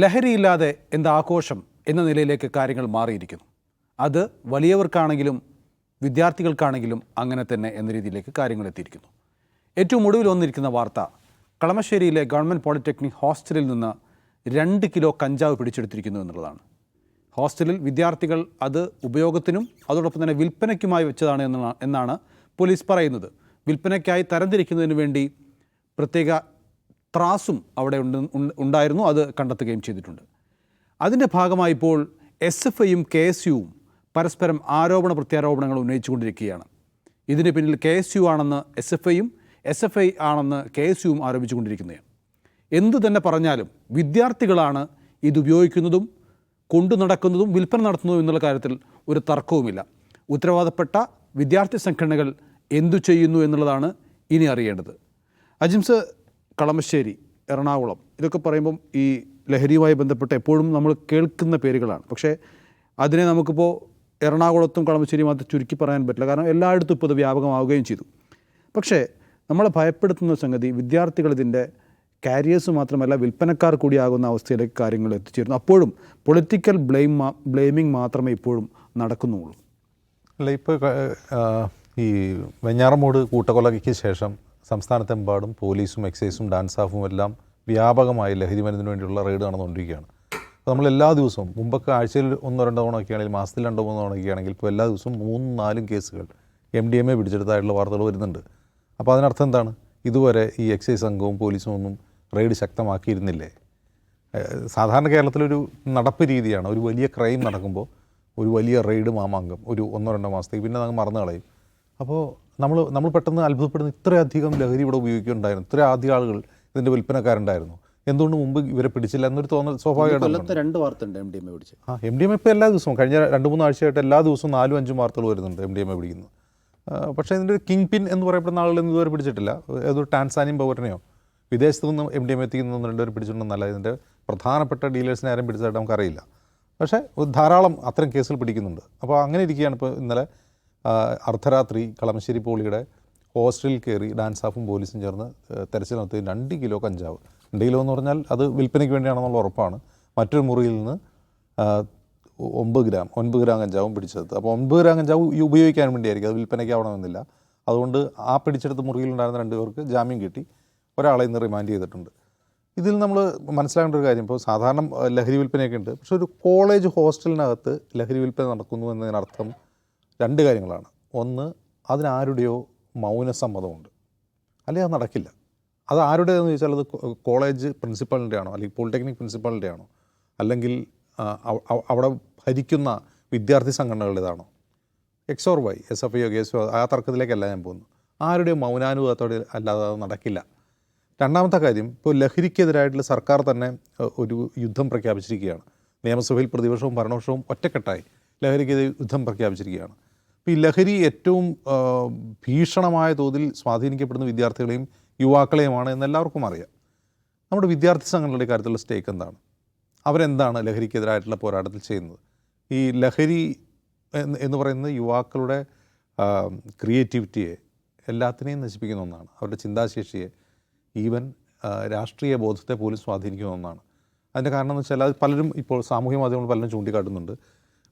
ലഹരിയില്ലാതെ എന്താഘോഷം എന്ന നിലയിലേക്ക് കാര്യങ്ങൾ മാറിയിരിക്കുന്നു. അത് വലിയവർക്കാണെങ്കിലും വിദ്യാർത്ഥികൾക്കാണെങ്കിലും അങ്ങനെ തന്നെ എന്ന രീതിയിലേക്ക് കാര്യങ്ങൾ എത്തിയിരിക്കുന്നു. ഏറ്റവും ഒടുവിൽ വന്നിരിക്കുന്ന വാർത്ത കളമശ്ശേരിയിലെ ഗവൺമെന്റ് പോളിടെക്നിക് ഹോസ്റ്റലിൽ നിന്ന് രണ്ട് കിലോ കഞ്ചാവ് പിടിച്ചെടുത്തിരിക്കുന്നു എന്നുള്ളതാണ്. ഹോസ്റ്റലിൽ വിദ്യാർത്ഥികൾ അത് ഉപയോഗത്തിനും അതോടൊപ്പം തന്നെ വിൽപ്പനയ്ക്കുമായി വെച്ചതാണ് എന്നാണ് പോലീസ് പറയുന്നത്. വിൽപ്പനയ്ക്കായി തരംതിരിക്കുന്നതിന് വേണ്ടി പ്രത്യേക ത്രാസും അവിടെ ഉണ്ട് ഉണ്ട്- ഉണ്ടായിരുന്നു അത് കണ്ടെത്തുകയും ചെയ്തിട്ടുണ്ട്. അതിന്റെ ഭാഗമായി ഇപ്പോൾ എസ് എഫ് ഐയും കെ എസ് യുവും പരസ്പരം ആരോപണ പ്രത്യാരോപണങ്ങൾ ഉന്നയിച്ചുകൊണ്ടിരിക്കുകയാണ്. ഇതിന് പിന്നിൽ കെ എസ് യു ആണെന്ന് എസ് എഫ് ഐയും എസ് എഫ് ഐ ആണെന്ന് കെ എസ് യുവും ആരോപിച്ചുകൊണ്ടിരിക്കുന്നത് എന്തു തന്നെ പറഞ്ഞാലും വിദ്യാർത്ഥികളാണ് ഇതുപയോഗിക്കുന്നതും കൊണ്ടു നടക്കുന്നതും വിൽപ്പന നടത്തുന്നതും എന്നുള്ള കാര്യത്തിൽ ഒരു തർക്കവുമില്ല. ഉത്തരവാദപ്പെട്ട വിദ്യാർത്ഥി സംഘടനകൾ എന്തു ചെയ്യുന്നു എന്നുള്ളതാണ് ഇനി അറിയേണ്ടത്. അജിംസ് കളമശ്ശേരി എറണാകുളം ഇതൊക്കെ പറയുമ്പം ഈ ലഹരിയുമായി ബന്ധപ്പെട്ട് എപ്പോഴും നമ്മൾ കേൾക്കുന്ന പേരുകളാണ്. പക്ഷേ അതിനെ നമുക്കിപ്പോൾ എറണാകുളത്തും കളമശ്ശേരി മാത്രം ചുരുക്കി പറയാൻ പറ്റില്ല. കാരണം എല്ലായിടത്തും ഇപ്പോൾ ഇത് വ്യാപകമാവുകയും ചെയ്തു. പക്ഷേ നമ്മളെ ഭയപ്പെടുത്തുന്ന സംഗതി വിദ്യാർത്ഥികൾ ഇതിന്റെ കാരിയേഴ്സ് മാത്രമല്ല വിൽപ്പനക്കാർ കൂടിയാകുന്ന അവസ്ഥയിലേക്ക് കാര്യങ്ങൾ എത്തിച്ചേരുന്നു. അപ്പോഴും പൊളിറ്റിക്കൽ ബ്ലെയിം ബ്ലെയിമിങ് മാത്രമേ ഇപ്പോഴും നടക്കുന്നുള്ളൂ. അല്ല ഇപ്പോൾ ഈ വെഞ്ഞാറമൂട് കൂട്ടക്കൊലയ്ക്ക് ശേഷം സംസ്ഥാനത്തെമ്പാടും പോലീസും എക്സൈസും ഡാൻസ് സ്റ്റാഫും എല്ലാം വ്യാപകമായി ലഹരി മരുന്നിന് വേണ്ടിയുള്ള റെയ്ഡ് നടന്നുകൊണ്ടിരിക്കുകയാണ്. അപ്പോൾ നമ്മൾ എല്ലാ ദിവസവും മുമ്പൊക്കെ ആഴ്ചയിൽ ഒന്നോ രണ്ടോ തവണ ആണെങ്കിൽ മാസത്തിൽ രണ്ടോ മൂന്നോ തവണ ആണെങ്കിൽ ഇപ്പോൾ എല്ലാ ദിവസവും മൂന്നും നാലും കേസുകൾ എം ഡി എം എ പിടിച്ചെടുത്തായിട്ടുള്ള വാർത്തകൾ വരുന്നുണ്ട്. അപ്പോൾ അതിനർത്ഥം എന്താണ്? ഇതുവരെ ഈ എക്സൈസ് സംഘവും പോലീസും ഒന്നും റെയ്ഡ് ശക്തമാക്കിയിരുന്നില്ലേ? സാധാരണ കേരളത്തിലൊരു നടപ്പ് രീതിയാണ്. ഒരു വലിയ ക്രൈം നടക്കുമ്പോൾ ഒരു വലിയ റെയ്ഡ് മാമാങ്കം ഒരു ഒന്നോ രണ്ടോ മാസത്തേക്ക് പിന്നെ അങ്ങ് മറന്നു കളയും അപ്പോൾ നമ്മൾ നമ്മൾ പെട്ടെന്ന് അത്ഭുതപ്പെടുന്ന ഇത്രയധികം ലഹരി ഇവിടെ ഉപയോഗിക്കുന്നുണ്ടായിരുന്നു ഇത്രയധികം ആളുകൾ ഇതിന്റെ വിൽപ്പനക്കാരുണ്ടായിരുന്നു. എന്തുകൊണ്ട് മുമ്പ് ഇവരെ പിടിച്ചില്ല എന്നൊരു തോന്നൽ സ്വാഭാവികമായിട്ടും രണ്ട് വാർത്ത ഉണ്ട് എം ഡി എം എ പിടിച്ച്. ആ എം ഡി എം ഇപ്പോൾ എല്ലാ ദിവസവും കഴിഞ്ഞ രണ്ട് മൂന്ന് ആഴ്ചയായിട്ട് എല്ലാ ദിവസവും നാലും അഞ്ചും വാർത്തകൾ വരുന്നുണ്ട് എം ഡി എം എ പിടിക്കുന്നത് പക്ഷേ ഇതിന്റെ ഒരു കിങ് പിൻ എന്ന് പറയപ്പെടുന്ന ആളുകളൊന്നും ഇതുവരെ പിടിച്ചിട്ടില്ല. ഏതൊരു ടാൻസാനിയും പൗരനെയോ വിദേശത്തു നിന്നും എം ഡി എം എത്തിക്കുന്ന ഒന്ന് രണ്ടുപേർ പിടിച്ചിട്ടുണ്ടെന്നല്ല ഇതിന്റെ പ്രധാനപ്പെട്ട ഡീലേഴ്സിനെ ആരും പിടിച്ചതായിട്ട് നമുക്കറിയില്ല. പക്ഷേ ധാരാളം അത്തരം കേസുകൾ പിടിക്കുന്നുണ്ട്. അപ്പോൾ അങ്ങനെ ഇരിക്കുകയാണ് ഇപ്പോൾ ഇന്നലെ അർദ്ധരാത്രി കളമശ്ശേരി പോളിയുടെ ഹോസ്റ്റലിൽ കയറി ഡാൻസ് സ്റ്റാഫും പോലീസും ചേർന്ന് തെരച്ചിൽ നടത്തി രണ്ട് കിലോ കഞ്ചാവ്. രണ്ട് കിലോ എന്ന് പറഞ്ഞാൽ അത് വിൽപ്പനയ്ക്ക് വേണ്ടിയാണെന്നുള്ള ഉറപ്പാണ്. മറ്റൊരു മുറിയിൽ നിന്ന് ഒമ്പത് ഗ്രാം ഒൻപത് ഗ്രാം കഞ്ചാവും പിടിച്ചെടുത്ത്. അപ്പോൾ ഒൻപത് ഗ്രാം കഞ്ചാവ് ഈ ഉപയോഗിക്കാൻ വേണ്ടിയായിരിക്കും. അത് വിൽപ്പനയ്ക്ക് ആവണമെന്നില്ല അതുകൊണ്ട് ആ പിടിച്ചെടുത്ത മുറിയിലുണ്ടായിരുന്ന രണ്ട് പേർക്ക് ജാമ്യം കിട്ടി. ഒരാളെ ഇന്ന് റിമാൻഡ് ചെയ്തിട്ടുണ്ട്. ഇതിൽ നമ്മൾ മനസ്സിലാക്കേണ്ട ഒരു കാര്യം. ഇപ്പോൾ സാധാരണ ലഹരി വിൽപ്പനയൊക്കെ ഉണ്ട്. പക്ഷേ ഒരു കോളേജ് ഹോസ്റ്റലിനകത്ത് ലഹരി വിൽപ്പന നടക്കുന്നു എന്നതിനർത്ഥം രണ്ട് കാര്യങ്ങളാണ്. ഒന്ന് അതിനാരുടെയോ മൗനസമ്മതമുണ്ട്. അല്ലെങ്കിൽ അത് നടക്കില്ല. അത് ആരുടേതെന്ന് ചോദിച്ചാൽ അത് കോളേജ് പ്രിൻസിപ്പളിന്റെ ആണോ അല്ലെങ്കിൽ പോളിടെക്നിക് പ്രിൻസിപ്പളിന്റെ ആണോ അല്ലെങ്കിൽ അവിടെ ഭരിക്കുന്ന വിദ്യാർത്ഥി സംഘടനകളുടേതാണോ. X or Y S F I K S ആ തർക്കത്തിലേക്കല്ല ഞാൻ പോകുന്നു ആരുടെയും മൗനാനുഭവത്തോടെ അല്ലാതെ അത് നടക്കില്ല. രണ്ടാമത്തെ കാര്യം ഇപ്പോൾ ലഹരിക്കെതിരായിട്ടുള്ള സർക്കാർ തന്നെ ഒരു യുദ്ധം പ്രഖ്യാപിച്ചിരിക്കുകയാണ്. നിയമസഭയിൽ പ്രതിപക്ഷവും ഭരണപക്ഷവും ഒറ്റക്കെട്ടായി ലഹരിക്കെതിരെ യുദ്ധം പ്രഖ്യാപിച്ചിരിക്കുകയാണ്. അപ്പോൾ ഈ ലഹരി ഏറ്റവും ഭീഷണമായ തോതിൽ സ്വാധീനിക്കപ്പെടുന്ന വിദ്യാർത്ഥികളെയും യുവാക്കളെയുമാണ് എന്ന് എല്ലാവർക്കും അറിയാം. നമ്മുടെ വിദ്യാർത്ഥി സംഘടനകളുടെ കാര്യത്തിലുള്ള സ്റ്റേക്ക് എന്താണ്? അവരെന്താണ് ലഹരിക്കെതിരായിട്ടുള്ള പോരാട്ടത്തിൽ ചെയ്യുന്നത്? ഈ ലഹരി എന്ന് പറയുന്നത് യുവാക്കളുടെ ക്രിയേറ്റിവിറ്റിയെ എല്ലാത്തിനെയും നശിപ്പിക്കുന്ന ഒന്നാണ്. അവരുടെ ചിന്താശേഷിയെ ഈവൻ രാഷ്ട്രീയ ബോധത്തെ പോലും സ്വാധീനിക്കുന്ന ഒന്നാണ്. അതിന്റെ കാരണം എന്ന് വെച്ചാൽ അത് പലരും ഇപ്പോൾ സാമൂഹ്യ മാധ്യമങ്ങൾ പലരും ചൂണ്ടിക്കാട്ടുന്നുണ്ട്.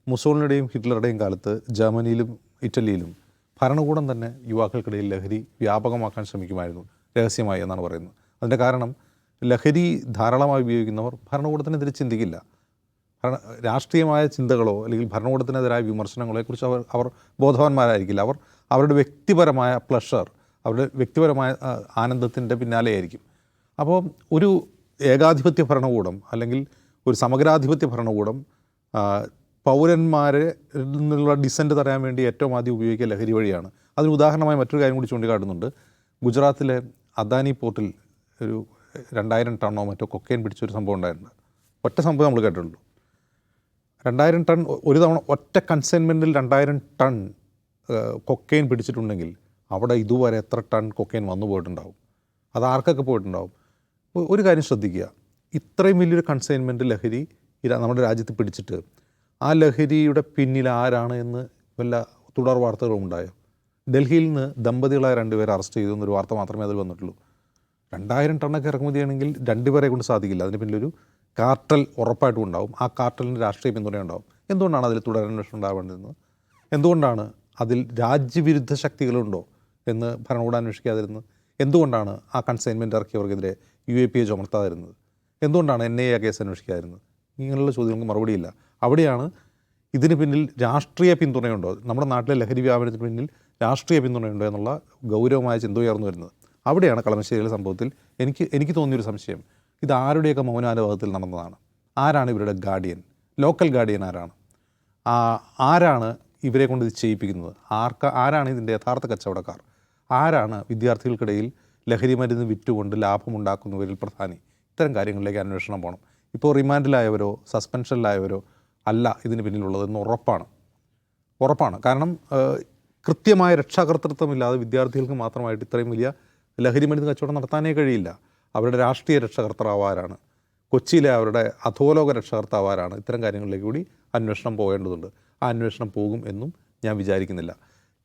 മുസോളിനുടെയും ഹിറ്റ്ലറുടെയും കാലത്ത് ജർമ്മനിയിലും ഇറ്റലിയിലും ഭരണകൂടം തന്നെ യുവാക്കൾക്കിടയിൽ ലഹരി വ്യാപകമാക്കാൻ ശ്രമിക്കുമായിരുന്നു രഹസ്യമായി എന്നാണ് പറയുന്നത്. അതിന്റെ കാരണം ലഹരി ധാരാളമായി ഉപയോഗിക്കുന്നവർ ഭരണകൂടത്തിനെതിരെ ചിന്തിക്കില്ല. ഭരണ രാഷ്ട്രീയമായ ചിന്തകളോ അല്ലെങ്കിൽ ഭരണകൂടത്തിനെതിരായ വിമർശനങ്ങളെക്കുറിച്ച് അവർ അവർ ബോധവാന്മാരായിരിക്കില്ല. അവർ അവരുടെ വ്യക്തിപരമായ പ്ലഷർ അവരുടെ വ്യക്തിപരമായ ആനന്ദത്തിന്റെ പിന്നാലെയായിരിക്കും. അപ്പോൾ ഒരു ഏകാധിപത്യ ഭരണകൂടം അല്ലെങ്കിൽ ഒരു സമഗ്രാധിപത്യ ഭരണകൂടം പൗരന്മാരെ നിന്നുള്ള ഡിസന്റ് തടയാൻ വേണ്ടി ഏറ്റവും ആദ്യം ഉപയോഗിക്കുക ലഹരി വഴിയാണ്. അതിന് ഉദാഹരണമായി മറ്റൊരു കാര്യം കൂടി ചൂണ്ടിക്കാട്ടുന്നുണ്ട്. ഗുജറാത്തിലെ അദാനി പോർട്ടിൽ ഒരു രണ്ടായിരം ടണ്ണോ മറ്റോ കൊക്കൈൻ പിടിച്ചൊരു സംഭവം ഉണ്ടായിട്ടുണ്ട് ഒറ്റ സംഭവം നമ്മൾ കേട്ടിട്ടുള്ളൂ. രണ്ടായിരം ടൺ ഒരു തവണ ഒറ്റ കൺസൈൻമെന്റിൽ രണ്ടായിരം ടൺ കൊക്കൈൻ പിടിച്ചിട്ടുണ്ടെങ്കിൽ അവിടെ ഇതുവരെ എത്ര ടൺ കൊക്കൈൻ വന്നു പോയിട്ടുണ്ടാവും? അത് ആർക്കൊക്കെ പോയിട്ടുണ്ടാവും? ഒരു കാര്യം ശ്രദ്ധിക്കുക. ഇത്രയും വലിയൊരു കൺസൈൻമെന്റ് ലഹരി നമ്മുടെ രാജ്യത്ത് പിടിച്ചിട്ട് ആ ലഹരിയുടെ പിന്നിൽ ആരാണ് എന്ന് വല്ല തുടർ വാർത്തകളും ഉണ്ടായോ? ഡൽഹിയിൽ നിന്ന് ദമ്പതികളായ രണ്ടുപേരെ അറസ്റ്റ് ചെയ്തു എന്നൊരു വാർത്ത മാത്രമേ അതിൽ വന്നിട്ടുള്ളൂ. രണ്ടായിരം ടണ്ണൊക്കെ ഇറക്കുമതിയാണെങ്കിൽ രണ്ടുപേരെ കൊണ്ട് സാധിക്കില്ല. അതിന് പിന്നിലൊരു കാർട്ടൽ ഉറപ്പായിട്ടും ഉണ്ടാവും. ആ കാർട്ടലിന് രാഷ്ട്രീയ പിന്തുണ ഉണ്ടാവും. എന്തുകൊണ്ടാണ് അതിൽ തുടരന്വേഷണം ഉണ്ടാവേണ്ടതെന്ന്? എന്തുകൊണ്ടാണ് അതിൽ രാജ്യവിരുദ്ധ ശക്തികളുണ്ടോ എന്ന് ഭരണകൂടം അന്വേഷിക്കാതിരുന്നത്? എന്തുകൊണ്ടാണ് ആ കൺസൈൻമെന്റ് ഇറക്കിയവർക്കെതിരെ യു എ പി എ ചുമർത്താതിരുന്നത് എന്തുകൊണ്ടാണ് എൻ ഐ എ കേസ് അന്വേഷിക്കാതിരുന്നത്? ഇങ്ങനെയുള്ള ചോദ്യങ്ങൾക്ക് മറുപടിയില്ല. അവിടെയാണ് ഇതിന് പിന്നിൽ രാഷ്ട്രീയ പിന്തുണയുണ്ടോ? നമ്മുടെ നാട്ടിലെ ലഹരി വ്യാപനത്തിന് പിന്നിൽ രാഷ്ട്രീയ പിന്തുണയുണ്ടോ എന്നുള്ള ഗൗരവമായ ചിന്ത ഉയർന്നു വരുന്നത്. അവിടെയാണ് കളമശ്ശേരിയിലെ സംഭവത്തിൽ എനിക്ക് എനിക്ക് തോന്നിയൊരു സംശയം. ഇത് ആരുടെയൊക്കെ മൗനാനുഭവത്തിൽ നടന്നതാണ്? ആരാണ് ഇവരുടെ ഗാർഡിയൻ ലോക്കൽ ഗാർഡിയൻ ആരാണ്? ആരാണ് ഇവരെ കൊണ്ട് ഇത് ചെയ്യിപ്പിക്കുന്നത്? ആർക്ക ആരാണ് ഇതിന്റെ യഥാർത്ഥ കച്ചവടക്കാർ? ആരാണ് വിദ്യാർത്ഥികൾക്കിടയിൽ ലഹരി മരുന്ന് വിറ്റുകൊണ്ട് ലാഭമുണ്ടാക്കുന്നവരിൽ പ്രധാനി? ഇത്തരം കാര്യങ്ങളിലേക്ക് അന്വേഷണം പോകണം. ഇപ്പോൾ റിമാൻഡിലായവരോ സസ്പെൻഷനിലായവരോ അല്ല ഇതിന് പിന്നിലുള്ളതെന്ന് ഉറപ്പാണ്. ഉറപ്പാണ്. കാരണം കൃത്യമായ രക്ഷാകർത്തൃത്വമില്ലാതെ വിദ്യാർത്ഥികൾക്ക് മാത്രമായിട്ട് ഇത്രയും വലിയ ലഹരി മരുന്ന് കച്ചവടം നടത്താനേ കഴിയില്ല. അവരുടെ രാഷ്ട്രീയ രക്ഷാകർത്താവ് ആരാണ് കൊച്ചിയിലെ അവരുടെ അധോലോക രക്ഷാകർത്താവ് ആരാണ് ഇത്തരം കാര്യങ്ങളിലേക്ക് കൂടി അന്വേഷണം പോകേണ്ടതുണ്ട്. ആ അന്വേഷണം പോകും എന്നും ഞാൻ വിചാരിക്കുന്നില്ല.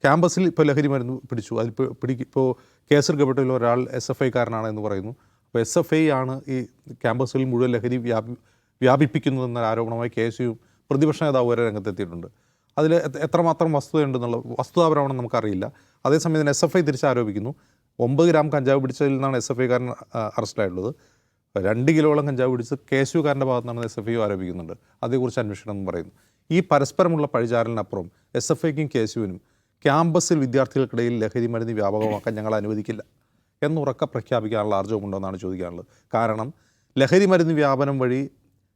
ക്യാമ്പസിൽ ഇപ്പോൾ ലഹരി മരുന്ന് പിടിച്ചു. അതിൽ പിടി ഇപ്പോൾ കേസെടുക്കപ്പെട്ടതിൽ ഒരാൾ എസ് എഫ് ഐക്കാരനാണ് എന്ന് പറയുന്നു. അപ്പോൾ എസ് എഫ് ഐ ആണ് ഈ ക്യാമ്പസുകളിൽ മുഴുവൻ ലഹരി വ്യാപി വ്യാപിപ്പിക്കുന്നതെന്ന ആരോപണമായി കേസ് എസ് യു പ്രതിപക്ഷ നേതാവ് വരെ രംഗത്തെത്തിയിട്ടുണ്ട്. അതിൽ എത്ര- എത്രമാത്രം വസ്തുതയുണ്ടെന്നുള്ള വസ്തുതാപരമാണെന്ന് നമുക്കറിയില്ല. അതേസമയം തന്നെ എസ് എഫ് ഐ തിരിച്ചാരോപിക്കുന്നു. ഒമ്പത് ഗ്രാം കഞ്ചാവ് പിടിച്ചതിൽ നിന്നാണ് എസ് എഫ് ഐക്കാരൻ അറസ്റ്റിലായിട്ടുള്ളത്. രണ്ട് കിലോളം കഞ്ചാവ് പിടിച്ച് കേശുകാരന്റെ ഭാഗത്തു നിന്നാണ് എസ് എഫ് ഐ ആരോപിക്കുന്നുണ്ട്. അതേക്കുറിച്ച് അന്വേഷണം എന്ന് പറയുന്നു. ഈ പരസ്പരമുള്ള പഴിചാരലിനപ്പുറം എസ് എഫ് ഐക്കും കേശുവിനും ക്യാമ്പസിൽ വിദ്യാർത്ഥികൾക്കിടയിൽ ലഹരി മരുന്ന് വ്യാപകമാക്കാൻ ഞങ്ങൾ അനുവദിക്കില്ല എന്നുറക്ക പ്രഖ്യാപിക്കാനുള്ള ആർജവമുണ്ടോ എന്നാണ് ചോദിക്കാനുള്ളത്. കാരണം ലഹരി മരുന്ന് വ്യാപനം വഴി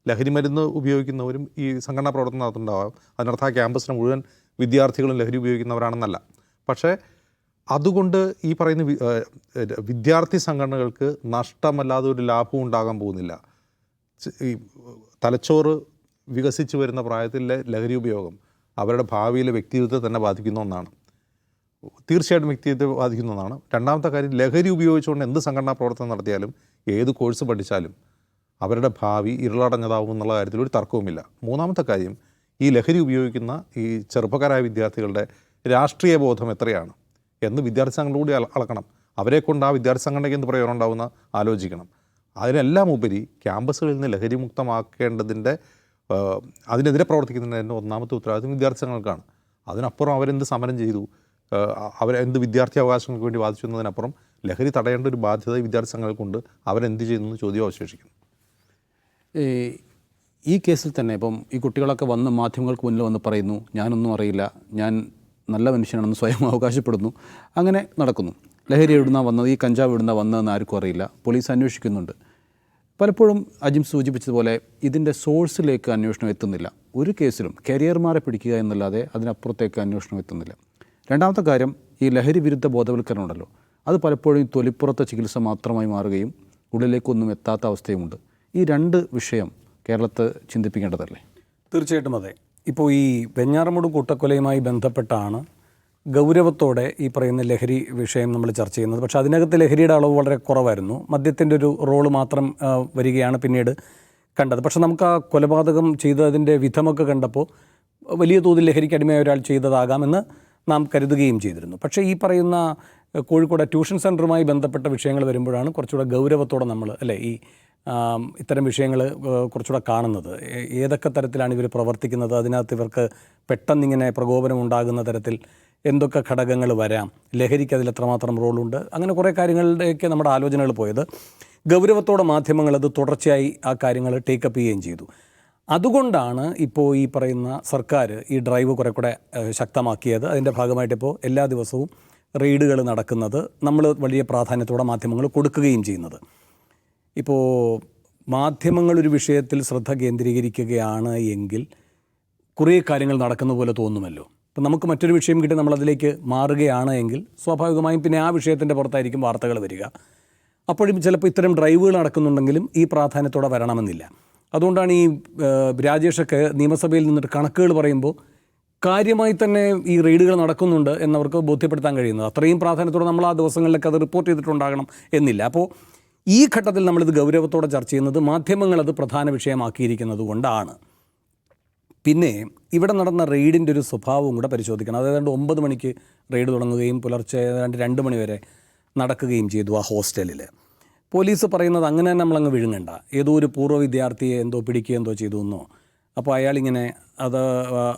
ലഹരി മരുന്ന് ഉപയോഗിക്കുന്നവരും ഈ സംഘടനാ പ്രവർത്തനം നടത്തുന്നുണ്ടാവാം അതിനർത്ഥം ആ ക്യാമ്പസിന് മുഴുവൻ വിദ്യാർത്ഥികളും ലഹരി ഉപയോഗിക്കുന്നവരാണെന്നല്ല. പക്ഷേ അതുകൊണ്ട് ഈ പറയുന്ന വിദ്യാർത്ഥി സംഘടനകൾക്ക് നഷ്ടമല്ലാതെ ഒരു ലാഭവും ഉണ്ടാകാൻ പോകുന്നില്ല. ഈ തലച്ചോറ് വികസിച്ച് വരുന്ന പ്രായത്തിലെ ലഹരി ഉപയോഗം അവരുടെ ഭാവിയിലെ വ്യക്തിത്വത്തെ തന്നെ ബാധിക്കുന്ന ഒന്നാണ്. തീർച്ചയായിട്ടും വ്യക്തിത്വത്തെ ബാധിക്കുന്ന ഒന്നാണ്. രണ്ടാമത്തെ കാര്യം ലഹരി ഉപയോഗിച്ചുകൊണ്ട് എന്ത് സംഘടനാ പ്രവർത്തനം നടത്തിയാലും ഏത് കോഴ്സ് പഠിച്ചാലും അവരുടെ ഭാവി ഇരുളടഞ്ഞതാവും എന്നുള്ള കാര്യത്തിൽ ഒരു തർക്കവുമില്ല. മൂന്നാമത്തെ കാര്യം ഈ ലഹരി ഉപയോഗിക്കുന്ന ഈ ചെറുപ്പക്കാരായ വിദ്യാർത്ഥികളുടെ രാഷ്ട്രീയ ബോധം എത്രയാണ് എന്ന് വിദ്യാർത്ഥി സംഘടന കൂടി അള- അളക്കണം. അവരെ കൊണ്ട് ആ വിദ്യാർത്ഥി സംഘടനയ്ക്ക് എന്ത് പ്രയോജനം ഉണ്ടാവുന്ന ആലോചിക്കണം. അതിനെല്ലാം ഉപരി ക്യാമ്പസുകളിൽ നിന്ന് ലഹരി മുക്തമാക്കേണ്ടതിന്റെ അതിനെതിരെ പ്രവർത്തിക്കുന്നതിന്റെ ഒന്നാമത്തെ ഉത്തരവാദിത്വം വിദ്യാർത്ഥി സംഘങ്ങൾക്കാണ് അതിനപ്പുറം അവരെന്ത് സമരം ചെയ്തു? അവരെന്ത് വിദ്യാർത്ഥി അവകാശങ്ങൾക്ക് വേണ്ടി വാദിച്ചു എന്നതിനപ്പുറം ലഹരി തടയേണ്ട ഒരു ബാധ്യത വിദ്യാർത്ഥി സംഘങ്ങൾക്കുണ്ട് അവരെന്ത് ചെയ്യുന്നു ചോദ്യം അവശേഷിക്കുന്നു. ഈ കേസിൽ തന്നെ ഇപ്പം ഈ കുട്ടികളൊക്കെ വന്ന് മാധ്യമങ്ങൾക്ക് മുന്നിൽ വന്ന് പറയുന്നു ഞാനൊന്നും അറിയില്ല ഞാൻ നല്ല മനുഷ്യനാണെന്ന് സ്വയം അവകാശപ്പെടുന്നു. അങ്ങനെ നടക്കുന്നു. ലഹരി എവിടുന്ന വന്നത് ഈ കഞ്ചാവ് എവിടുന്ന വന്നതെന്ന് ആർക്കും അറിയില്ല. പോലീസ് അന്വേഷിക്കുന്നുണ്ട്. പലപ്പോഴും അജിം സൂചിപ്പിച്ചതുപോലെ ഇതിന്റെ സോഴ്സിലേക്ക് അന്വേഷണം എത്തുന്നില്ല. ഒരു കേസിലും കരിയർമാരെ പിടിക്കുക എന്നല്ലാതെ അതിനപ്പുറത്തേക്ക് അന്വേഷണം എത്തുന്നില്ല. രണ്ടാമത്തെ കാര്യം ഈ ലഹരി വിരുദ്ധ ബോധവൽക്കരണം ഉണ്ടല്ലോ. അത് പലപ്പോഴും തൊലിപ്പുറത്തെ ചികിത്സ മാത്രമായി മാറുകയും ഉള്ളിലേക്കൊന്നും എത്താത്ത അവസ്ഥയുമുണ്ട്. ഈ രണ്ട് വിഷയം കേരളത്തെ ചിന്തിപ്പിക്കേണ്ടതല്ലേ? തീർച്ചയായിട്ടും അതെ. ഇപ്പോൾ ഈ വെഞ്ഞാറമൂട് കൂട്ടക്കൊലയുമായി ബന്ധപ്പെട്ടാണ് ഗൗരവത്തോടെ ഈ പറയുന്ന ലഹരി വിഷയം നമ്മൾ ചർച്ച ചെയ്യുന്നത്. പക്ഷേ അതിനകത്ത് ലഹരിയുടെ അളവ് വളരെ കുറവായിരുന്നു. മദ്യത്തിന്റെ ഒരു റോൾ മാത്രം വരികയാണ് പിന്നീട് കണ്ടത്. പക്ഷേ നമുക്ക് ആ കൊലപാതകം ചെയ്തതിന്റെ വിധമൊക്കെ കണ്ടപ്പോൾ വലിയ തോതിൽ ലഹരിക്ക് അടിമയായ ഒരാൾ ചെയ്തതാകാമെന്ന് നാം കരുതുകയും ചെയ്തിരുന്നു. പക്ഷേ ഈ പറയുന്ന കോഴിക്കോട് ട്യൂഷൻ സെന്ററുമായി ബന്ധപ്പെട്ട വിഷയങ്ങൾ വരുമ്പോഴാണ് കുറച്ചുകൂടെ ഗൗരവത്തോടെ നമ്മൾ അല്ലേ ഈ ഇത്തരം വിഷയങ്ങൾ കുറച്ചുകൂടെ കാണുന്നത്. ഏതൊക്കെ തരത്തിലാണ് ഇവർ പ്രവർത്തിക്കുന്നത്? അതിനകത്ത് ഇവർക്ക് പെട്ടെന്നിങ്ങനെ പ്രകോപനം ഉണ്ടാകുന്ന തരത്തിൽ എന്തൊക്കെ ഘടകങ്ങൾ വരാം? ലഹരിക്ക് അതിൽ എത്രമാത്രം റോളുണ്ട്? അങ്ങനെ കുറേ കാര്യങ്ങളിലേക്ക് നമ്മുടെ ആലോചനകൾ പോയത്. ഗൗരവത്തോടെ മാധ്യമങ്ങൾ അത് തുടർച്ചയായി ആ കാര്യങ്ങൾ ടേക്കപ്പ് ചെയ്യുകയും ചെയ്തു. അതുകൊണ്ടാണ് ഇപ്പോൾ ഈ പറയുന്ന സർക്കാർ ഈ ഡ്രൈവ് കുറെ കൂടെ ശക്തമാക്കിയത്. അതിന്റെ ഭാഗമായിട്ടിപ്പോൾ എല്ലാ ദിവസവും റെയ്ഡുകൾ നടക്കുന്നത് നമ്മൾ വലിയ പ്രാധാന്യത്തോടെ മാധ്യമങ്ങൾ കൊടുക്കുകയും ചെയ്യുന്നത്. ഇപ്പോൾ മാധ്യമങ്ങൾ ഒരു വിഷയത്തിൽ ശ്രദ്ധ കേന്ദ്രീകരിക്കുകയാണ് എങ്കിൽ കുറേ കാര്യങ്ങൾ നടക്കുന്ന പോലെ തോന്നുമല്ലോ. ഇപ്പം നമുക്ക് മറ്റൊരു വിഷയം കിട്ടി നമ്മളതിലേക്ക് മാറുകയാണ് എങ്കിൽ സ്വാഭാവികമായും പിന്നെ ആ വിഷയത്തിന്റെ പുറത്തായിരിക്കും വാർത്തകൾ വരിക. അപ്പോഴും ചിലപ്പോൾ ഇത്തരം ഡ്രൈവുകൾ നടക്കുന്നുണ്ടെങ്കിലും ഈ പ്രാധാന്യത്തോടെ വരണമെന്നില്ല. അതുകൊണ്ടാണ് ഈ രാജേഷൊക്കെ നിയമസഭയിൽ നിന്നിട്ട് കണക്കുകൾ പറയുമ്പോൾ കാര്യമായി തന്നെ ഈ റെയ്ഡുകൾ നടക്കുന്നുണ്ട് എന്നവർക്ക് ബോധ്യപ്പെടുത്താൻ കഴിയുന്നത്. അത്രയും പ്രാധാന്യത്തോടെ നമ്മൾ ആ ദിവസങ്ങളിലൊക്കെ അത് റിപ്പോർട്ട് ചെയ്തിട്ടുണ്ടാകണം എന്നില്ല. അപ്പോൾ ഈ ഘട്ടത്തിൽ നമ്മളിത് ഗൗരവത്തോടെ ചർച്ച ചെയ്യുന്നത് മാധ്യമങ്ങളത് പ്രധാന വിഷയമാക്കിയിരിക്കുന്നത് കൊണ്ടാണ്. പിന്നെ ഇവിടെ നടന്ന റെയ്ഡിന്റെ ഒരു സ്വഭാവവും കൂടെ പരിശോധിക്കണം. അതായത് ഒമ്പത് മണിക്ക് റെയ്ഡ് തുടങ്ങുകയും പുലർച്ചെ ഏതാണ്ട് രണ്ട് മണി വരെ നടക്കുകയും ചെയ്തു ആ ഹോസ്റ്റലിൽ പോലീസ് പറയുന്നത് അങ്ങനെ നമ്മളങ്ങ് വിഴുങ്ങണ്ട. ഏതോ ഒരു പൂർവ വിദ്യാർത്ഥിയെ എന്തോ പിടിക്കുകയോ എന്തോ ചെയ്തു എന്നോ. അപ്പോൾ അയാളിങ്ങനെ അത്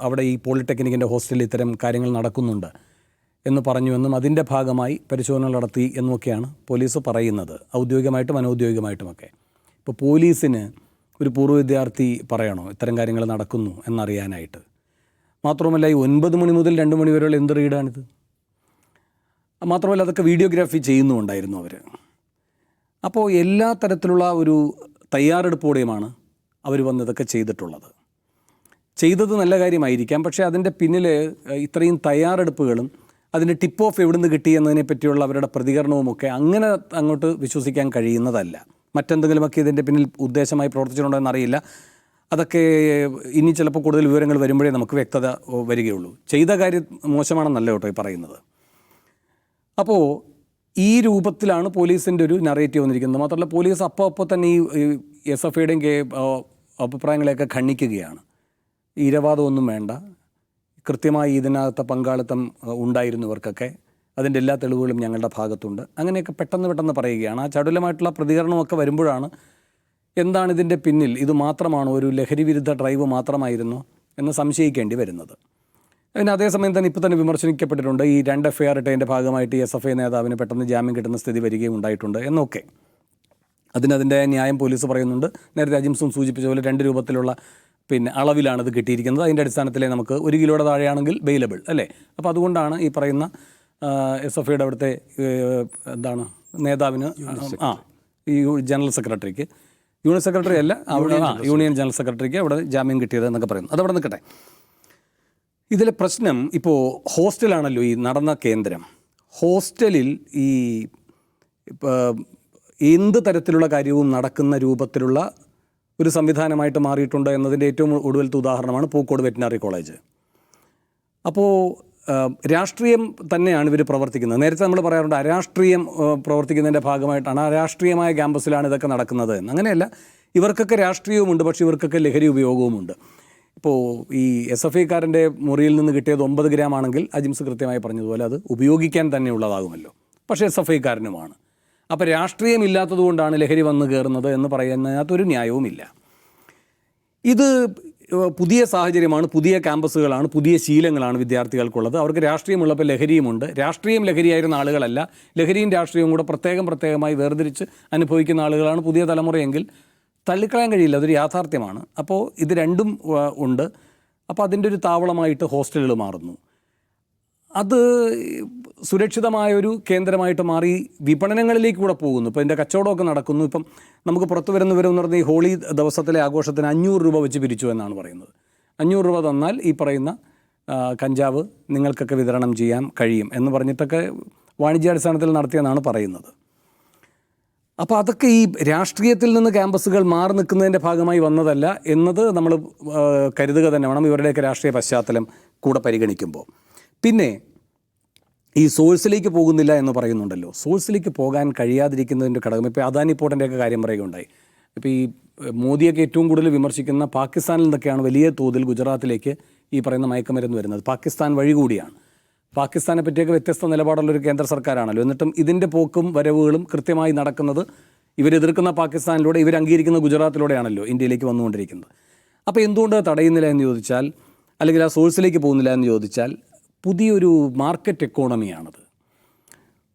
അവിടെ ഈ പോളിടെക്നിക്കിന്റെ ഹോസ്റ്റലിൽ ഇത്തരം കാര്യങ്ങൾ നടക്കുന്നുണ്ട്. എന്ന് പറഞ്ഞുവെന്നും അതിന്റെ ഭാഗമായി പരിശോധന നടത്തി എന്നൊക്കെയാണ് പോലീസ് പറയുന്നത്. ഔദ്യോഗികമായിട്ടും അനൗദ്യോഗികമായിട്ടുമൊക്കെ. ഇപ്പോൾ പോലീസിന് ഒരു പൂർവ വിദ്യാർത്ഥി പറയണോ ഇത്തരം കാര്യങ്ങൾ നടക്കുന്നു എന്നറിയാനായിട്ട്? മാത്രമല്ല ഈ ഒൻപത് മണി മുതൽ രണ്ട് മണി വരെയുള്ള എന്ത് റീഡാണിത്? മാത്രമല്ല അതൊക്കെ വീഡിയോഗ്രാഫി ചെയ്യുന്നുണ്ടായിരുന്നു അവർ. അപ്പോൾ എല്ലാ തരത്തിലുള്ള ഒരു തയ്യാറെടുപ്പോടെയുമാണ് അവർ വന്ന് ഇതൊക്കെ ചെയ്തിട്ടുള്ളത്. ചെയ്തത് നല്ല കാര്യമായിരിക്കാം പക്ഷേ അതിന്റെ പിന്നിൽ ഇത്രയും തയ്യാറെടുപ്പുകളും അതിന്റെ ടിപ്പ് ഓഫ് എവിടുന്ന് കിട്ടി എന്നതിനെ പറ്റിയുള്ള അവരുടെ പ്രതികരണവുമൊക്കെ അങ്ങനെ അങ്ങോട്ട് വിശ്വസിക്കാൻ കഴിയുന്നതല്ല. മറ്റെന്തെങ്കിലുമൊക്കെ ഇതിന്റെ പിന്നിൽ ഉദ്ദേശമായി പ്രവർത്തിച്ചിട്ടുണ്ടോ എന്നറിയില്ല. അതൊക്കെ ഇനി ചിലപ്പോൾ കൂടുതൽ വിവരങ്ങൾ വരുമ്പോഴേ നമുക്ക് വ്യക്തത വരികയുള്ളൂ. ചെയ്ത കാര്യം മോശമാണെന്നല്ല കേട്ടോ ഈ പറയുന്നത്. അപ്പോൾ ഈ രൂപത്തിലാണ് പോലീസിന്റെ ഒരു നറേറ്റീവ് വന്നിരിക്കുന്നത്. മാത്രമല്ല പോലീസ് അപ്പോൾ അപ്പോൾ തന്നെ ഈ എസ് എഫ് ഐയുടെയും അഭിപ്രായങ്ങളെയൊക്കെ ഖണ്ഡിക്കുകയാണ്. ഇരവാദമൊന്നും വേണ്ട. കൃത്യമായി ഇതിനകത്ത് പങ്കാളിത്തം ഉണ്ടായിരുന്നവർക്കൊക്കെ അതിന്റെ എല്ലാ തെളിവുകളും ഞങ്ങളുടെ ഭാഗത്തുണ്ട്. അങ്ങനെയൊക്കെ പെട്ടെന്ന് പെട്ടെന്ന് പറയുകയാണ്. ആ ചടുലമായിട്ടുള്ള പ്രതികരണമൊക്കെ വരുമ്പോഴാണ് എന്താണ് ഇതിന്റെ പിന്നിൽ? ഇത് മാത്രമാണോ? ഒരു ലഹരി വിരുദ്ധ ഡ്രൈവ് മാത്രമായിരുന്നു? എന്ന് സംശയിക്കേണ്ടി വരുന്നത്. പിന്നെ അതേസമയം തന്നെ ഇപ്പോൾ തന്നെ വിമർശിക്കപ്പെട്ടിട്ടുണ്ട്. ഈ രണ്ട് എഫ് ഐ ആർ ഇട്ടതിന്റെ ഭാഗമായിട്ട് എസ് എഫ് ഐ നേതാവിന് പെട്ടെന്ന് ജാമ്യം കിട്ടുന്ന സ്ഥിതി വരികയും ഉണ്ടായിട്ടുണ്ട് എന്നൊക്കെ. അതിനതിന്റെ ന്യായം പോലീസ് പറയുന്നുണ്ട്. നേരത്തെ അജിംസും സൂചിപ്പിച്ച പോലെ രണ്ട് രൂപത്തിലുള്ള പിന്നെ അളവിലാണ് ഇത് കിട്ടിയിരിക്കുന്നത്. അതിന്റെ അടിസ്ഥാനത്തിലേ നമുക്ക് ഒരു കിലോയുടെ താഴെയാണെങ്കിൽ വെയിലബിൾ അല്ലേ? അപ്പോൾ അതുകൊണ്ടാണ് ഈ പറയുന്ന എസ് എഫ് ഐയുടെ അവിടുത്തെ എന്താണ് നേതാവിന് ആ ഈ ജനറൽ സെക്രട്ടറിക്ക്. യൂണിയൻ സെക്രട്ടറി അല്ല അവിടെ ആ യൂണിയൻ ജനറൽ സെക്രട്ടറിക്ക് അവിടെ ജാമ്യം കിട്ടിയത് എന്നൊക്കെ പറയുന്നു. അതവിടെ നിൽക്കട്ടെ. ഇതിലെ പ്രശ്നം ഇപ്പോൾ ഹോസ്റ്റലാണല്ലോ ഈ നടന്ന കേന്ദ്രം. ഹോസ്റ്റലിൽ ഈ എന്ത് തരത്തിലുള്ള കാര്യവും നടക്കുന്ന രൂപത്തിലുള്ള ഒരു സംവിധാനമായിട്ട് മാറിയിട്ടുണ്ട് എന്നതിന്റെ ഏറ്റവും ഒടുവിലത്തെ ഉദാഹരണമാണ് പൂക്കോട് വെറ്റിനറി കോളേജ്. അപ്പോൾ രാഷ്ട്രീയം തന്നെയാണ് ഇവർ പ്രവർത്തിക്കുന്നത്. നേരത്തെ നമ്മൾ പറയാറുണ്ട് അരാഷ്ട്രീയം പ്രവർത്തിക്കുന്നതിന്റെ ഭാഗമായിട്ടാണ് അരാഷ്ട്രീയമായ ക്യാമ്പസിലാണ് ഇതൊക്കെ നടക്കുന്നത് എന്ന്. അങ്ങനെയല്ല ഇവർക്കൊക്കെ രാഷ്ട്രീയവുമുണ്ട് പക്ഷേ ഇവർക്കൊക്കെ ലഹരി ഉപയോഗവുമുണ്ട്. ഇപ്പോൾ ഈ എസ് എഫ് ഐക്കാരന്റെ മുറിയിൽ നിന്ന് കിട്ടിയത് ഒമ്പത് ഗ്രാം ആണെങ്കിൽ അജിംസ് കൃത്യമായി പറഞ്ഞതുപോലെ അത് ഉപയോഗിക്കാൻ തന്നെ ഉള്ളതാകുമല്ലോ പക്ഷേ എസ് എഫ് ഐക്കാരനുമാണ്. അപ്പോൾ രാഷ്ട്രീയമില്ലാത്തത് കൊണ്ടാണ് ലഹരി വന്ന് കയറുന്നത് എന്ന് പറയുന്നതിനകത്തൊരു ന്യായവുമില്ല. ഇത് പുതിയ സാഹചര്യമാണ് പുതിയ ക്യാമ്പസുകളാണ് പുതിയ ശീലങ്ങളാണ് വിദ്യാർത്ഥികൾക്കുള്ളത്. അവർക്ക് രാഷ്ട്രീയമുള്ളപ്പോൾ ലഹരിയുമുണ്ട്. രാഷ്ട്രീയം ലഹരിയായിരുന്ന ആളുകളല്ല. ലഹരിയും രാഷ്ട്രീയവും കൂടെ പ്രത്യേകം പ്രത്യേകമായി വേർതിരിച്ച് അനുഭവിക്കുന്ന ആളുകളാണ് പുതിയ തലമുറയെങ്കിൽ തള്ളിക്കളയാൻ കഴിയില്ല. അതൊരു യാഥാർത്ഥ്യമാണ്. അപ്പോൾ ഇത് രണ്ടും ഉണ്ട്. അപ്പോൾ അതിന്റെ ഒരു താവളമായിട്ട് ഹോസ്റ്റലുകൾ മാറുന്നു. അത് സുരക്ഷിതമായ ഒരു കേന്ദ്രമായിട്ട് മാറി വിപണനങ്ങളിലേക്ക് കൂടെ പോകുന്നു. ഇപ്പോൾ എന്റെ കച്ചവടമൊക്കെ നടക്കുന്നു. ഇപ്പം നമുക്ക് പുറത്തു വരുന്ന വിവരം എന്ന് പറഞ്ഞാൽ ഈ ഹോളി ദിവസത്തിലെ ആഘോഷത്തിന് അഞ്ഞൂറ് രൂപ വെച്ച് പിരിച്ചു എന്നാണ് പറയുന്നത്. അഞ്ഞൂറ് രൂപ തന്നാൽ ഈ പറയുന്ന കഞ്ചാവ് നിങ്ങൾക്കൊക്കെ വിതരണം ചെയ്യാൻ കഴിയും എന്ന് പറഞ്ഞിട്ടൊക്കെ വാണിജ്യാടിസ്ഥാനത്തിൽ നടത്തിയെന്നാണ് പറയുന്നത്. അപ്പോൾ അതൊക്കെ ഈ രാഷ്ട്രീയത്തിൽ നിന്ന് ക്യാമ്പസുകൾ മാറി നിൽക്കുന്നതിന്റെ ഭാഗമായി വന്നതല്ല എന്നത് നമ്മൾ കരുതുക തന്നെ വേണം ഇവരുടെയൊക്കെ രാഷ്ട്രീയ പശ്ചാത്തലം കൂടെ പരിഗണിക്കുമ്പോൾ. പിന്നെ ഈ സോഴ്സിലേക്ക് പോകുന്നില്ല എന്ന് പറയുന്നുണ്ടല്ലോ. സോഴ്സിലേക്ക് പോകാൻ കഴിയാതിരിക്കുന്നതിന്റെ ഘടകം. ഇപ്പോൾ അദാനി പോട്ടന്റെയൊക്കെ കാര്യം പറയുകയുണ്ടായി. ഇപ്പോൾ ഈ മോദിയൊക്കെ ഏറ്റവും കൂടുതൽ വിമർശിക്കുന്ന പാകിസ്ഥാനിൽ നിന്നൊക്കെയാണ് വലിയ തോതിൽ ഗുജറാത്തിലേക്ക് ഈ പറയുന്ന മയക്കുമരുന്ന് വരുന്നത്. പാകിസ്ഥാൻ വഴി കൂടിയാണ്. പാകിസ്ഥാനെ പറ്റിയൊക്കെ വ്യത്യസ്ത നിലപാടുള്ള ഒരു കേന്ദ്ര സർക്കാരാണല്ലോ. എന്നിട്ടും ഇതിന്റെ പോക്കും വരവുകളും കൃത്യമായി നടക്കുന്നത് ഇവരെതിർക്കുന്ന പാകിസ്ഥാനിലൂടെ ഇവർ അംഗീകരിക്കുന്ന ഗുജറാത്തിലൂടെയാണല്ലോ ഇന്ത്യയിലേക്ക് വന്നുകൊണ്ടിരിക്കുന്നത്. അപ്പോൾ എന്തുകൊണ്ട് തടയുന്നില്ല എന്ന് ചോദിച്ചാൽ അല്ലെങ്കിൽ ആ സോഴ്സിലേക്ക് പോകുന്നില്ല എന്ന് ചോദിച്ചാൽ പുതിയൊരു മാർക്കറ്റ് എക്കോണമിയാണത്.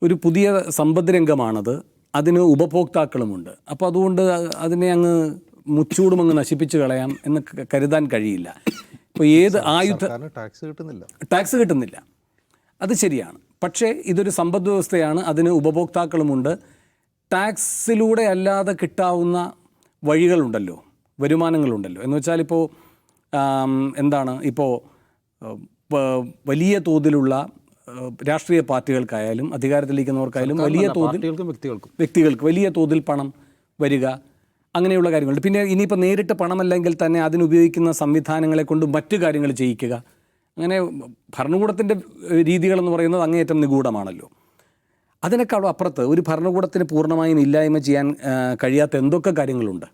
ഒരു പുതിയ സമ്പദ് രംഗമാണത് അതിന് ഉപഭോക്താക്കളുമുണ്ട്. അപ്പോൾ അതുകൊണ്ട് അതിനെ അങ്ങ് മുച്ചൂടും അങ്ങ് നശിപ്പിച്ച് കളയാം എന്ന് കരുതാൻ കഴിയില്ല. ഇപ്പോൾ ഏത് ആയുധ ടാക്സ് കിട്ടുന്നില്ല. ടാക്സ് കിട്ടുന്നില്ല. അത് ശരിയാണ്. പക്ഷേ ഇതൊരു സമ്പദ് വ്യവസ്ഥയാണ്. അതിന് ഉപഭോക്താക്കളുമുണ്ട്. ടാക്സിലൂടെ അല്ലാതെ കിട്ടാവുന്ന വഴികളുണ്ടല്ലോ. വരുമാനങ്ങളുണ്ടല്ലോ. എന്ന് വെച്ചാൽ ഇപ്പോൾ എന്താണ്? ഇപ്പോൾ വലിയ തോതിലുള്ള രാഷ്ട്രീയ പാർട്ടികൾക്കായാലും അധികാരത്തിലിരിക്കുന്നവർക്കായാലും വലിയ തോതിൽ വ്യക്തികൾക്കും. വ്യക്തികൾക്ക് വലിയ തോതിൽ പണം വരിക അങ്ങനെയുള്ള കാര്യങ്ങളുണ്ട്. പിന്നെ ഇനിയിപ്പോൾ നേരിട്ട് പണമല്ലെങ്കിൽ തന്നെ അതിനുപയോഗിക്കുന്ന സംവിധാനങ്ങളെ കൊണ്ട് മറ്റു കാര്യങ്ങൾ ചെയ്യിക്കുക. അങ്ങനെ ഭരണകൂടത്തിന്റെ രീതികളെന്ന് പറയുന്നത് അങ്ങേയറ്റം നിഗൂഢമാണല്ലോ. അതിനേക്കാളും അപ്പുറത്ത് ഒരു ഭരണകൂടത്തിന് പൂർണമായും ഇല്ലായ്മ ചെയ്യാൻ കഴിയാത്ത എന്തൊക്കെ കാര്യങ്ങളുണ്ട്?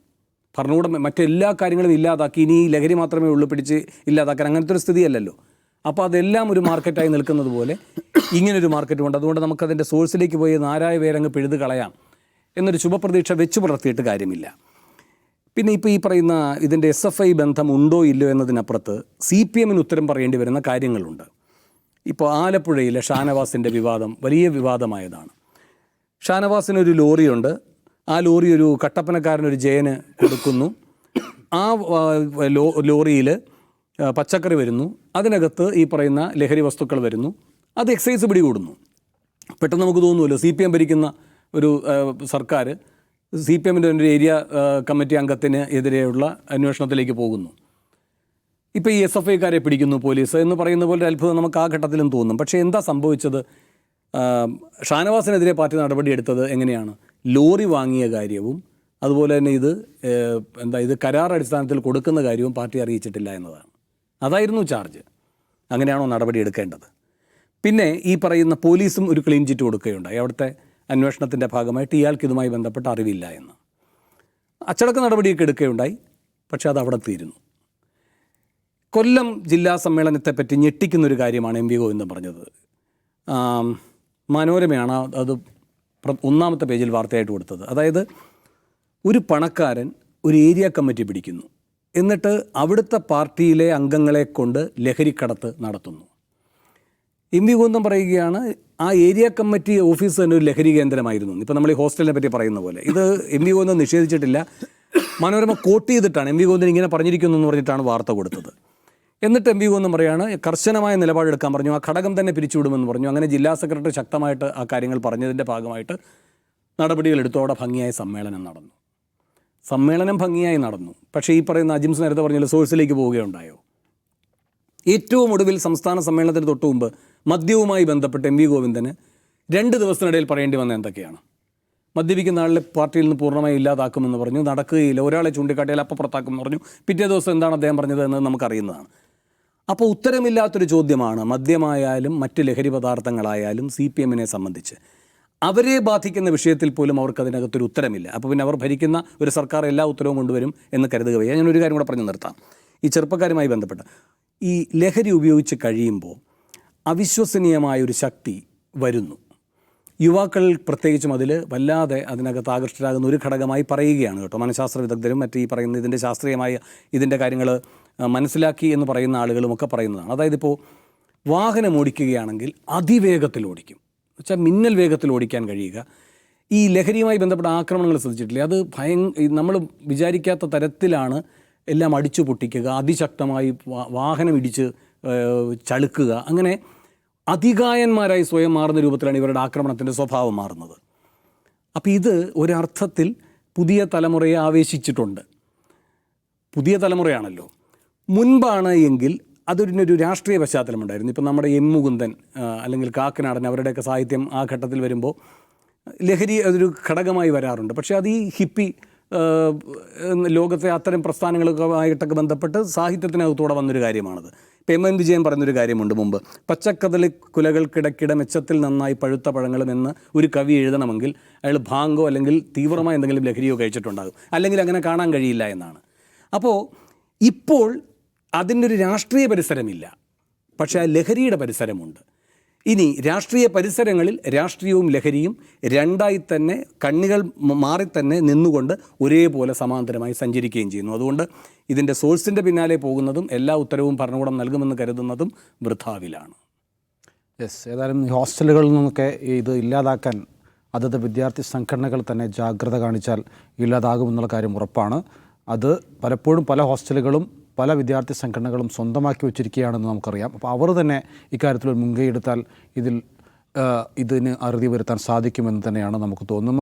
ഭരണകൂടം മറ്റെല്ലാ കാര്യങ്ങളും ഇല്ലാതാക്കി ഇനി ഈ ലഹരി മാത്രമേ ഉള്ളു പിടിച്ച് ഇല്ലാതാക്കാൻ അങ്ങനത്തെ ഒരു സ്ഥിതിയല്ലല്ലോ. അപ്പോൾ അതെല്ലാം ഒരു മാർക്കറ്റായി നിൽക്കുന്നത് പോലെ ഇങ്ങനൊരു മാർക്കറ്റും ഉണ്ട്. അതുകൊണ്ട് നമുക്കതിന്റെ സോഴ്സിലേക്ക് പോയി നാരായ പേരങ്ങ് പിഴുത് കളയാം എന്നൊരു ശുഭപ്രതീക്ഷ വെച്ച് പുലർത്തിയിട്ട് കാര്യമില്ല. പിന്നെ ഇപ്പോൾ ഈ പറയുന്ന ഇതിന്റെ എസ് എഫ് ഐ ബന്ധം ഉണ്ടോ ഇല്ലയോ എന്നതിനപ്പുറത്ത് സി പി എമ്മിന് ഉത്തരം പറയേണ്ടി വരുന്ന കാര്യങ്ങളുണ്ട്. ഇപ്പോൾ ആലപ്പുഴയിലെ ഷാനവാസിന്റെ വിവാദം വലിയ വിവാദമായതാണ്. ഷാനവാസിനൊരു ലോറിയുണ്ട്. ആ ലോറി ഒരു കട്ടപ്പനക്കാരനൊരു ജയന് കൊടുക്കുന്നു. ആ ലോറിയിൽ പച്ചക്കറി വരുന്നു. അതിനകത്ത് ഈ പറയുന്ന ലഹരി വസ്തുക്കൾ വരുന്നു. അത് എക്സൈസ് പിടികൂടുന്നു. പെട്ടെന്ന് നമുക്ക് തോന്നുമല്ലോ സി പി എം ഭരിക്കുന്ന ഒരു സർക്കാർ സി പി എമ്മിന്റെ ഒരു ഏരിയ കമ്മിറ്റി അംഗത്തിന് എതിരെയുള്ള അന്വേഷണത്തിലേക്ക് പോകുന്നു. ഇപ്പോൾ ഈ എസ് എഫ് ഐക്കാരെ പിടിക്കുന്നു പോലീസ് എന്ന് പറയുന്ന പോലെ അത്ഭുതം നമുക്ക് ആ ഘട്ടത്തിലും തോന്നും. പക്ഷേ എന്താ സംഭവിച്ചത്? ഷാനവാസിനെതിരെ പാർട്ടി നടപടി എടുത്തത് എങ്ങനെയാണ്? ലോറി വാങ്ങിയ കാര്യവും അതുപോലെ തന്നെ ഇത് എന്താ ഇത് കരാർ അടിസ്ഥാനത്തിൽ കൊടുക്കുന്ന കാര്യവും പാർട്ടി അറിയിച്ചിട്ടില്ല എന്നതാണ്. അതായിരുന്നു ചാർജ്. അങ്ങനെയാണോ നടപടി എടുക്കേണ്ടത്? പിന്നെ ഈ പറയുന്ന പോലീസും ഒരു ക്ലീൻ ചിറ്റ് കൊടുക്കുകയുണ്ടായി. അവിടുത്തെ അന്വേഷണത്തിന്റെ ഭാഗമായിട്ട് ഇയാൾക്ക് ഇതുമായി ബന്ധപ്പെട്ട അറിവില്ല എന്ന്. അച്ചടക്ക നടപടിയൊക്കെ എടുക്കുകയുണ്ടായി. പക്ഷേ അത് അവിടെ തീരുന്നു. കൊല്ലം ജില്ലാ സമ്മേളനത്തെപ്പറ്റി ഞെട്ടിക്കുന്നൊരു കാര്യമാണ് എം വി ഗോവിന്ദൻ പറഞ്ഞത്. മനോരമയാണ് അത് ഒന്നാമത്തെ പേജിൽ വാർത്തയായിട്ട് കൊടുത്തത്. അതായത് ഒരു പണക്കാരൻ ഒരു ഏരിയ കമ്മിറ്റി പിടിക്കുന്നു. എന്നിട്ട് അവിടുത്തെ പാർട്ടിയിലെ അംഗങ്ങളെ കൊണ്ട് ലഹരിക്കടത്ത് നടത്തുന്നു. എം വി ഗോന്തം പറയുകയാണ് ആ ഏരിയ കമ്മിറ്റി ഓഫീസ് തന്നെ ഒരു ലഹരി കേന്ദ്രമായിരുന്നു. ഇപ്പോൾ നമ്മൾ ഈ ഹോസ്റ്റലിനെ പറ്റി പറയുന്ന പോലെ. ഇത് എം വി ഗോന്തം നിഷേധിച്ചിട്ടില്ല. മനോരമ കോട്ട് ചെയ്തിട്ടാണ് എം വി ഗോന്തൻ ഇങ്ങനെ പറഞ്ഞിരിക്കുന്നു എന്ന് പറഞ്ഞിട്ടാണ് വാർത്ത കൊടുത്തത്. എന്നിട്ട് എം വി ഗോന്തം പറയാണ് കർശനമായ നിലപാടെടുക്കാൻ പറഞ്ഞു. ആ ഘടകം തന്നെ പിരിച്ചുവിടുമെന്ന് പറഞ്ഞു. അങ്ങനെ ജില്ലാ സെക്രട്ടറി ശക്തമായിട്ട് ആ കാര്യങ്ങൾ പറഞ്ഞതിന്റെ ഭാഗമായിട്ട് നടപടികൾ എടുത്തോടെ ഭംഗിയായ സമ്മേളനം നടന്നു. സമ്മേളനം ഭംഗിയായി നടന്നു. പക്ഷേ ഈ പറയുന്ന അജിംസ് നേരത്തെ പറഞ്ഞ സോഴ്സിലേക്ക് പോവുകയുണ്ടായോ? ഏറ്റവും ഒടുവിൽ സംസ്ഥാന സമ്മേളനത്തിന് തൊട്ട് മുമ്പ് മദ്യവുമായി ബന്ധപ്പെട്ട് എം വി ഗോവിന്ദന് രണ്ട് ദിവസത്തിനിടയിൽ പറയേണ്ടി വന്ന എന്തൊക്കെയാണ്? മദ്യപിക്കുന്ന ആളിനെ പാർട്ടിയിൽ നിന്ന് പൂർണമായി ഇല്ലാതാക്കുമെന്ന് പറഞ്ഞു നടക്കുകയില്ല ഒരാളെ ചൂണ്ടിക്കാട്ടിയാൽ അപ്പം പുറത്താക്കുമെന്ന് പറഞ്ഞു. പിറ്റേ ദിവസം എന്താണ് അദ്ദേഹം പറഞ്ഞത് എന്ന് നമുക്കറിയുന്നതാണ്. അപ്പോൾ ഉത്തരമില്ലാത്തൊരു ചോദ്യമാണ് മദ്യമായാലും മറ്റ് ലഹരി പദാർത്ഥങ്ങളായാലും സി പി എമ്മിനെ സംബന്ധിച്ച്. അവരെ ബാധിക്കുന്ന വിഷയത്തിൽ പോലും അവർക്ക് അതിനകത്തൊരു ഉത്തരമില്ല. അപ്പോൾ പിന്നെ അവർ ഭരിക്കുന്ന ഒരു സർക്കാർ എല്ലാ ഉത്തരവും കൊണ്ടുവരും എന്ന് കരുതുക വയ്യ ഞാൻ ഒരു കാര്യം കൂടെ പറഞ്ഞു നിർത്താം. ഈ ചെറുപ്പക്കാരുമായി ബന്ധപ്പെട്ട. ഈ ലഹരി ഉപയോഗിച്ച് കഴിയുമ്പോൾ അവിശ്വസനീയമായ ഒരു ശക്തി വരുന്നു. യുവാക്കൾ പ്രത്യേകിച്ചും അതിൽ വല്ലാതെ അതിനകത്ത് ആകർഷ്ടരാകുന്ന ഒരു ഘടകമായി പറയുകയാണ് കേട്ടോ. മനഃശാസ്ത്ര വിദഗ്ധരും മറ്റ് ഈ പറയുന്ന ഇതിന്റെ ശാസ്ത്രീയമായ ഇതിന്റെ കാര്യങ്ങൾ മനസ്സിലാക്കി എന്ന് പറയുന്ന ആളുകളുമൊക്കെ പറയുന്നതാണ്. അതായത് ഇപ്പോൾ വാഹനം ഓടിക്കുകയാണെങ്കിൽ അതിവേഗത്തിൽ ഓടിക്കും. വെച്ചാൽ മിന്നൽ വേഗത്തിൽ ഓടിക്കാൻ കഴിയുക. ഈ ലഹരിയുമായി ബന്ധപ്പെട്ട ആക്രമണങ്ങൾ ശ്രദ്ധിച്ചിട്ടില്ല? അത് ഭയ നമ്മൾ വിചാരിക്കാത്ത തരത്തിലാണ് എല്ലാം അടിച്ചു പൊട്ടിക്കുക അതിശക്തമായി വാഹനം ഇടിച്ച് ചളുക്കുക. അങ്ങനെ അധികായന്മാരായി സ്വയം മാറുന്ന രൂപത്തിലാണ് ഇവരുടെ ആക്രമണത്തിന്റെ സ്വഭാവം മാറുന്നത്. അപ്പോൾ ഇത് ഒരർത്ഥത്തിൽ പുതിയ തലമുറയെ ആവേശിച്ചിട്ടുണ്ട്. പുതിയ തലമുറയാണല്ലോ. മുൻപാണ് എങ്കിൽ അതിനൊരു രാഷ്ട്രീയ പശ്ചാത്തലമുണ്ടായിരുന്നു. ഇപ്പം നമ്മുടെ എം മുകുന്ദൻ അല്ലെങ്കിൽ കാക്കനാടൻ അവരുടെയൊക്കെ സാഹിത്യം ആ ഘട്ടത്തിൽ വരുമ്പോൾ ലഹരി അതൊരു ഘടകമായി വരാറുണ്ട്. പക്ഷേ അത് ഈ ഹിപ്പി ലോകത്തെ അത്തരം പ്രസ്ഥാനങ്ങളുമായിട്ടൊക്കെ ബന്ധപ്പെട്ട് സാഹിത്യത്തിനകത്തൂടെ വന്നൊരു കാര്യമാണത്. ഇപ്പം എം എൻ വിജയൻ പറഞ്ഞൊരു കാര്യമുണ്ട് മുമ്പ്. പച്ചക്കതളി കുലകൾക്കിടക്കിട മെച്ചത്തിൽ നന്നായി പഴുത്ത പഴങ്ങളും എന്ന് ഒരു കവി എഴുതണമെങ്കിൽ അയാൾ ഭാങ്കോ അല്ലെങ്കിൽ തീവ്രമായ എന്തെങ്കിലും ലഹരിയോ കഴിച്ചിട്ടുണ്ടാകും. അല്ലെങ്കിൽ അങ്ങനെ കാണാൻ കഴിയില്ല എന്നാണ്. അപ്പോൾ ഇപ്പോൾ അതിന്റെ ഒരു രാഷ്ട്രീയ പരിസരമില്ല. പക്ഷേ ആ ലഹരിയുടെ പരിസരമുണ്ട്. ഇനി രാഷ്ട്രീയ പരിസരങ്ങളിൽ രാഷ്ട്രീയവും ലഹരിയും രണ്ടായി തന്നെ കണ്ണികൾ മാറി തന്നെ നിന്നുകൊണ്ട് ഒരേപോലെ സമാന്തരമായി സഞ്ചരിക്കുകയും ചെയ്യുന്നു. അതുകൊണ്ട് ഇതിന്റെ സോഴ്സിന്റെ പിന്നാലെ പോകുന്നതും എല്ലാ ഉത്തരവും ഭരണകൂടം നൽകുമെന്ന് കരുതുന്നതും വൃഥാവിലാണ്. യെസ് ഏതായാലും ഹോസ്റ്റലുകളിൽ നിന്നൊക്കെ ഇത് ഇല്ലാതാക്കാൻ അതത് വിദ്യാർത്ഥി സംഘടനകൾ തന്നെ ജാഗ്രത കാണിച്ചാൽ ഇല്ലാതാകുമെന്നുള്ള കാര്യം ഉറപ്പാണ്. അത് പലപ്പോഴും പല ഹോസ്റ്റലുകളും പല വിദ്യാർത്ഥി സംഘടനകളും സ്വന്തമാക്കി വെച്ചിരിക്കുകയാണെന്ന് നമുക്കറിയാം. അപ്പോൾ അവർ തന്നെ ഇക്കാര്യത്തിൽ ഒരു മുൻകൈ എടുത്താൽ ഇതിൽ ഇതിന് അറുതി വരുത്താൻ സാധിക്കുമെന്ന് തന്നെയാണ് നമുക്ക് തോന്നുന്നത്.